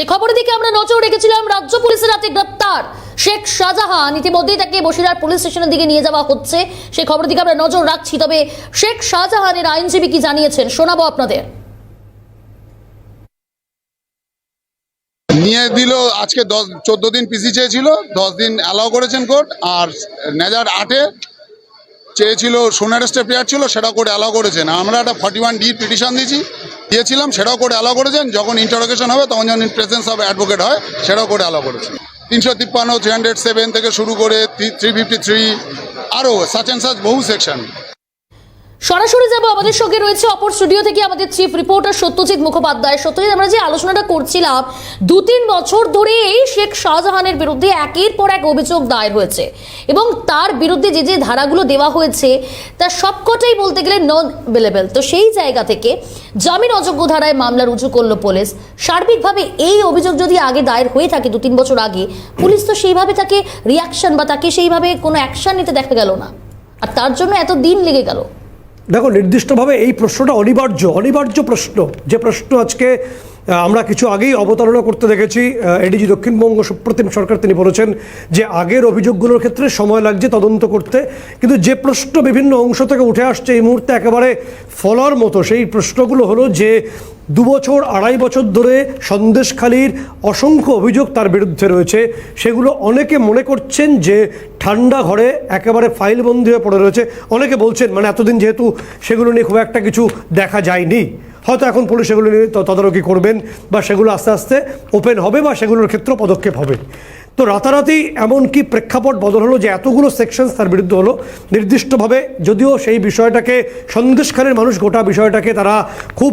যে খবরের দিকে আমরা নজর রেখেছিলাম, রাজ্য পুলিশের হাতে গ্রেপ্তার শেখ শাহজাহান। ইতিমধ্যেই তাকে বসিরহাট পুলিশ স্টেশনের দিকে নিয়ে যাওয়া হচ্ছে। সেই খবরের দিকে আমরা নজর রাখছি। তবে শেখ শাহজাহানের আইনজীবী কি জানিয়েছেন? শোনাবো আপনাদের। নিয়ে দিল, আজকে দশ, চোদ্দ দিন পিসি চেয়েছিল, দশ দিন অ্যালাউ করেছেন কোর্ট আর নেজার আটে চেয়েছিল সোনার স্টে প্লেয়ার ছিল, সেটা কোর্ট অ্যালাউ করেছেন। আমরা একটা ফর্টি ওয়ান ডি পিটিশন দিয়েছি। দিয়েছিলাম, সেটাও কোর্ট অ্যালাউ করেছেন। যখন ইন্টারোগেশন হবে, তখন যখন প্রেজেন্স অফ অ্যাডভোকেট হয়, সেটাও কোর্ট অ্যালাউ করেছেন। তিনশো তিপ্পান্ন থ্রি হান্ড্রেড সেভেন থেকে শুরু করে থ্রি ফিফটি থ্রি আরও সাচ বহু সেকশন সরাসরি যাব আমাদের সঙ্গে রয়েছে অপর স্টুডিও থেকে আমাদের চিফ রিপোর্টার সত্যজিৎ মুখোপাধ্যায়। সত্যজিৎ, আমরা যে আলোচনাটা করছিলাম দু তিন বছর ধরে এই শেখ শাহজাহানের বিরুদ্ধে একের পর এক অভিযোগ দায়ের হয়েছে এবং তার বিরুদ্ধে যে যে ধারাগুলো দেওয়া হয়েছে তার সবকটাই বলতে গেলে নন অ্যাভেলেবেল তো সেই জায়গা থেকে জামিন অযোগ্য ধারায় মামলা রুজু করল পুলিশ। সার্বিকভাবে এই অভিযোগ যদি আগে দায়ের হয়ে থাকে দু তিন বছর আগে, পুলিশ তো সেইভাবে তাকে রিয়াকশন বা তাকে সেইভাবে কোনো অ্যাকশন নিতে দেখা গেল না। আর তার জন্য এত দিন লেগে গেল। দেখো, নির্দিষ্টভাবে এই প্রশ্নটা অনিবার্য অনিবার্য প্রশ্ন। যে প্রশ্ন আজকে আমরা কিছু আগেই অবতারণা করতে দেখেছি এডিজি দক্ষিণবঙ্গ সুপ্রতিম সরকার তিনি বলেছেন যে আগের অভিযোগগুলোর ক্ষেত্রে সময় লাগছে তদন্ত করতে। কিন্তু যে প্রশ্ন বিভিন্ন অংশ থেকে উঠে আসছে এই মুহূর্তে একেবারে ফলার মতো, সেই প্রশ্নগুলো হলো যে দু বছর আড়াই বছর ধরে সন্দেশখালির অসংখ্য অভিযোগ তার বিরুদ্ধে রয়েছে। সেগুলো অনেকে মনে করছেন যে ঠান্ডা ঘরে একেবারে ফাইলবন্দি হয়ে পড়ে রয়েছে। অনেকে বলছেন মানে এতদিন যেহেতু সেগুলো নিয়ে খুব একটা কিছু দেখা যায়নি। হয়তো এখন পুলিশ সেগুলো নিয়ে তদারকি করবেন বা সেগুলো আস্তে আস্তে ওপেন হবে বা সেগুলোর ক্ষেত্রেও পদক্ষেপ হবে। তো রাতারাতি এমন কি প্রেক্ষাপট বদল হলো যে এতগুলো সেকশনস তার বিরুদ্ধে হলো। নির্দিষ্টভাবে যদিও সেই বিষয়টাকে সন্দেশখানের মানুষ গোটা বিষয়টাকে তারা খুব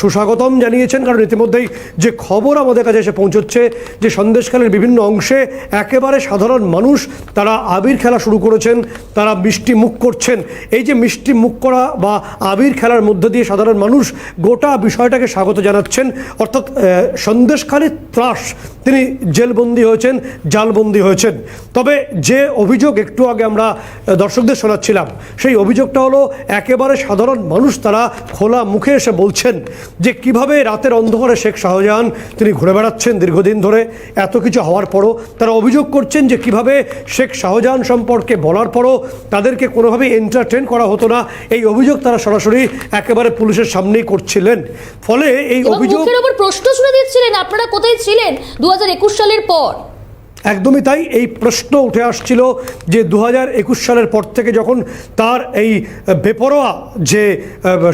সুস্বাগতম জানিয়েছেন, কারণ ইতিমধ্যেই যে খবর আমাদের কাছে এসে পৌঁছচ্ছে যে সন্দেশখালের বিভিন্ন অংশে একেবারে সাধারণ মানুষ তারা আবির খেলা শুরু করেছেন, তারা মিষ্টি মুখ করছেন। এই যে মিষ্টি মুখ করা বা আবির খেলার মধ্য দিয়ে সাধারণ মানুষ গোটা বিষয়টাকে স্বাগত জানাচ্ছেন, অর্থাৎ সন্দেশখালীর ত্রাস, তিনি জেলবন্দি হয়েছেন জালবন্দি হয়েছেন। তবে যে অভিযোগ একটু আগে আমরা দর্শকদের শোনাচ্ছিলাম সেই অভিযোগটা হলো একেবারে সাধারণ মানুষ তারা খোলা মুখে এসে বলছেন যে কীভাবে রাতের অন্ধকারে শেখ শাহজাহান তিনি ঘুরে বেড়াচ্ছেন দীর্ঘদিন ধরে এত কিছু হওয়ার পরও। তারা অভিযোগ করছেন যে কীভাবে শেখ শাহজাহান সম্পর্কে বলার পরও তাদেরকে কোনোভাবে এন্টারটেন করা হতো না। এই অভিযোগ তারা সরাসরি একেবারে পুলিশের সামনেই করছিলেন। ফলে এই অভিযোগ প্রশ্ন শুনে দিচ্ছিলেন আপনারা কোথায় ছিলেন দু হাজার একুশ সালের পর। একদমই তাই। এই প্রশ্ন উঠে আসছিল যে দু সালের পর থেকে যখন তার এই বেপরোয়া যে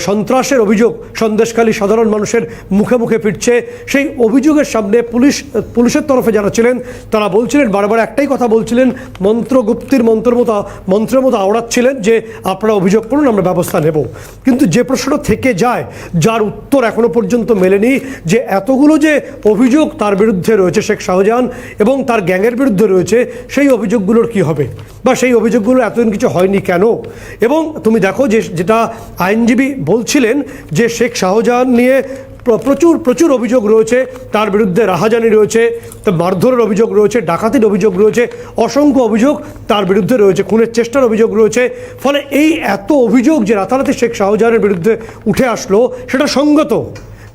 সন্ত্রাসের অভিযোগ সন্দেশকালী সাধারণ মানুষের মুখে মুখে ফিরছে, সেই অভিযোগের সামনে পুলিশ, পুলিশের তরফে যারা ছিলেন, তারা বলছিলেন, বারবার একটাই কথা বলছিলেন, মন্ত্রগুপ্তির মন্ত্র মতো, মন্ত্রের মতো আওড়াচ্ছিলেন যে, আপনারা অভিযোগ করুন, আমরা ব্যবস্থা নেব। কিন্তু যে প্রশ্নটা থেকে যায়, যার উত্তর এখনও পর্যন্ত মেলেনি যে, এতগুলো যে অভিযোগ তার বিরুদ্ধে রয়েছে শেখ শাহজাহান এবং তার গ্যাংয়ের বিরুদ্ধে রয়েছে, সেই অভিযোগগুলোর কি হবে? বা সেই অভিযোগগুলো এতদিন কিছু হয়নি কেন? এবং তুমি দেখো যে, যেটা আইনজীবী বলছিলেন যে, শেখ শাহজাহান নিয়ে প্রচুর প্রচুর অভিযোগ রয়েছে। তার বিরুদ্ধে রাহাজানি রয়েছে মারধরের অভিযোগ রয়েছে, ডাকাতির অভিযোগ রয়েছে, অসংখ্য অভিযোগ তার বিরুদ্ধে রয়েছে, খুনের চেষ্টার অভিযোগ রয়েছে। ফলে এই এত অভিযোগ যে, রাতারাতি শেখ শাহজাহানের বিরুদ্ধে উঠে আসলো, সেটা সঙ্গত?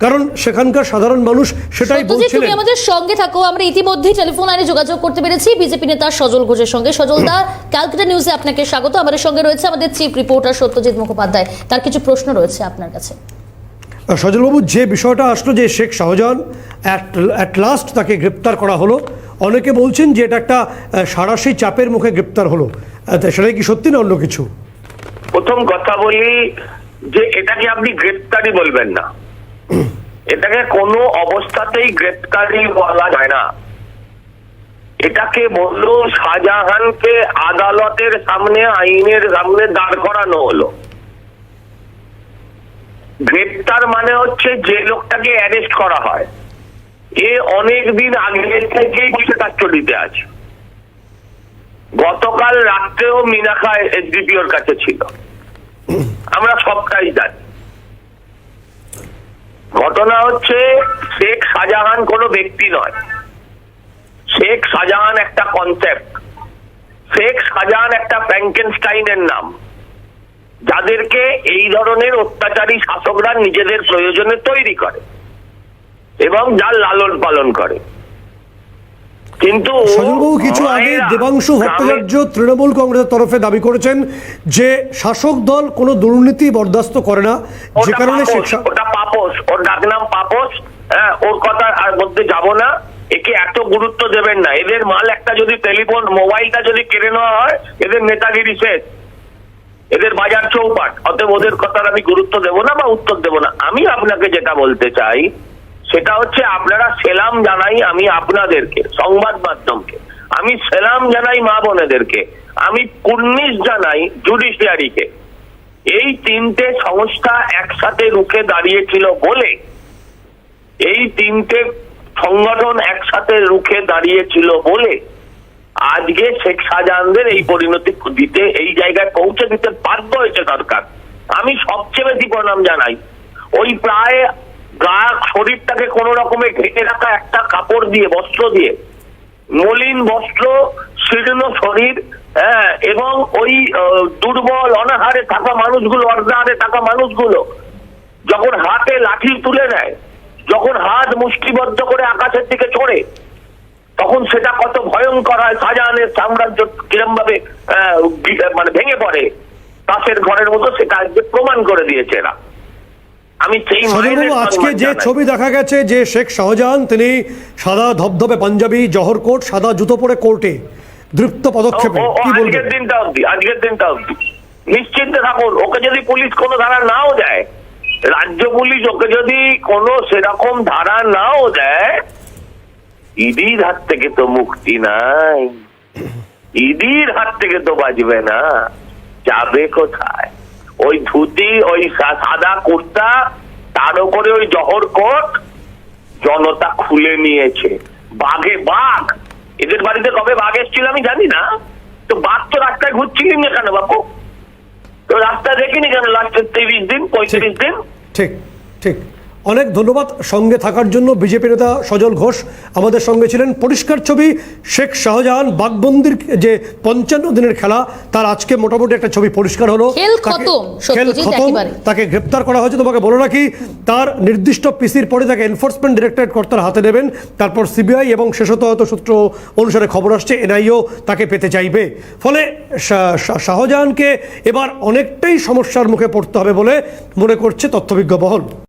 কারণ সেখানকার সাধারণ মানুষ সেটাই বলছিলেন। তুমি আমাদের সঙ্গে থাকো। আমরা ইতিমধ্যেই টেলিফোন লাইনে যোগাযোগ করতে পেরেছি। বিজেপি নেতা সজল ঘোষের সঙ্গে। সজল দা ক্যালকাটা নিউজে আপনাকে স্বাগত। আমাদের সঙ্গে রয়েছে আমাদের চিফ রিপোর্টার সত্যজিৎ মুখোপাধ্যায়। তার কিছু প্রশ্ন রয়েছে আপনার কাছে। সজলবাবু যে বিষয়টা আসলো যে শেখ শাহজাহান অ্যাট লাস্ট তাকে গ্রেপ্তার করা হলো। অনেকে বলছেন যে এটা একটা সাঁড়াশি চাপের মুখে গ্রেপ্তার হলো। তা সেটাই কি সত্যি না অন্য কিছু? প্রথম কথা বলি যে এটাকে আপনি গ্রেপ্তারি বলবেন না। এটাকে কোনো অবস্থাতেই গ্রেপ্তারি বলা যায় না। এটাকে বলল শাহজাহানকে আদালতের সামনে, আইনের সামনে দাঁড় করানো হলো। গ্রেপ্তার মানে হচ্ছে যে লোকটাকে অ্যারেস্ট করা হয়। এ অনেক দিন আগে থেকেই কিছু কাস্টডিতে আছে। গতকাল রাত্রেও মিনাখা এসডিপিওর কাছে ছিল। আমরা সবটাই জানি। ঘটনা হচ্ছে শেখ শাহজাহান কোনো ব্যক্তি নয়। শেখ শাহজাহান একটা কনসেপ্ট শেখ শাহজাহান একটা ফ্র্যাঙ্কেনস্টাইনের নাম। যাদেরকে এই ধরনের অত্যাচারী শাসকরা নিজেদের প্রয়োজনে তৈরি করে এবং যার লালন পালন করে। কিন্তু কিছু আগে দেবাংশু ভট্টাচার্য তৃণমূল কংগ্রেসের তরফে দাবি করেছেন যে শাসক দল কোনো দুর্নীতি বরদাস্ত করে না। যে কারণে পাপোশ। ওর ডাকনাম পাপোশ হ্যাঁ ওর কথা আর মধ্যে যাব না। একে এত গুরুত্ব দেবেন না। এদের মাল একটা যদি টেলিফোন, মোবাইলটা যদি কেড়ে নেওয়া হয়, এদের নেতাগিরি শেষ। এদের বাজার চৌপাট। অতএব ওদের কথার আমি গুরুত্ব দেব না বা উত্তর দেব না। আমি আপনাকে যেটা বলতে চাই, সেটা হচ্ছে আপনারা সেলাম জানাই আমি আপনাদেরকে, সংবাদ মাধ্যমকে। আমি সেলাম জানাই মা বোনেদেরকে। আমি কুর্নিশ জানাই জুডিশিয়ারিকে এই তিনটে সংস্থা একসাথে রুখে দাঁড়িয়েছিল বলে, এই তিনটে সংগঠন একসাথে রুখে দাঁড়িয়েছিল বলে আজকে শেখ শাহজাহানদের এই পরিণতি দিতে, এই জায়গায় পৌঁছে দিতে বাধ্য হয়েছে সরকার। আমি সবচেয়ে বেশি প্রণাম জানাই। ওই প্রায় গা শরীরটাকে কোন রকমে ঢেকে রাখা একটা কাপড় দিয়ে, বস্ত্র দিয়ে মলিন বস্ত্র, শীর্ণ শরীর হ্যাঁ এবং ওই দুর্বল, অনাহারে থাকা মানুষগুলো অর্ধাহারে থাকা মানুষগুলো, যখন হাতে লাঠি তুলে নেয়, যখন হাত মুষ্টিবদ্ধ করে আকাশের দিকে চড়ে, তখন সেটা কত ভয়ঙ্কর হয় শাহজাহানের সাম্রাজ্য কিরম ভাবে মানে ভেঙে পড়ে, তাসের ঘরের মতো সেটা প্রমাণ করে দিয়েছে এরা। আমি সেই আজকে যে ছবি দেখা গেছে যে শেখ শাহজাহান তিনি সাদা ধবধবে পাঞ্জাবি জহর কোট সাদা জুতো পরে কোর্টে দৃপ্ত পদক্ষেপে আজকের দিনটা অবধি আজকের দিনটা অবধি। নিশ্চিন্তে থাকুন ওকে যদি পুলিশ কোনো ধারা নাও দেয় রাজ্য পুলিশ ওকে যদি কোনো সেরকম ধারা নাও দেয় ইডির হাত থেকে তো মুক্তি নাই। ইডির হাত থেকে তো বাঁচবে না। যাবে কোথায়? ওই ধুতি ওই সাদা কুর্তা তার উপরে ওই জহর কোট জনতা খুলে নিয়েছে। বাঘে বাঘ! এদের বাড়িতে কবে বাঘ এসেছিল আমি জানি না। তো বাঘ তো রাস্তায় ঘুরছিলি না কেন বাপু? তো রাস্তায় দেখিনি কেন? লাস্টের তেইশ দিন পঁয়ত্রিশ দিন? ঠিক ঠিক। অনেক ধন্যবাদ সঙ্গে থাকার জন্য। বিজেপি নেতা সজল ঘোষ আমাদের সঙ্গে ছিলেন। পরিষ্কার ছবি শেখ শাহজাহান বাঘবন্দির যে পঞ্চান্ন দিনের খেলা তার আজকে মোটামুটি একটা ছবি পরিষ্কার হলো। খেল তাকে- খতম। তাকে গ্রেপ্তার করা হয়েছে। তোমাকে বলে রাখি তার নির্দিষ্ট পিসির পরে তাকে এনফোর্সমেন্ট ডিরেক্টরেট কর্তার হাতে নেবেন। তারপর সিবিআই এবং শেষত হয়তো সূত্র অনুসারে খবর আসছে এনআইও তাকে পেতে চাইবে। ফলে শাহজাহানকে এবার অনেকটাই সমস্যার মুখে পড়তে হবে বলে মনে করছে তথ্যবিজ্ঞ বহল।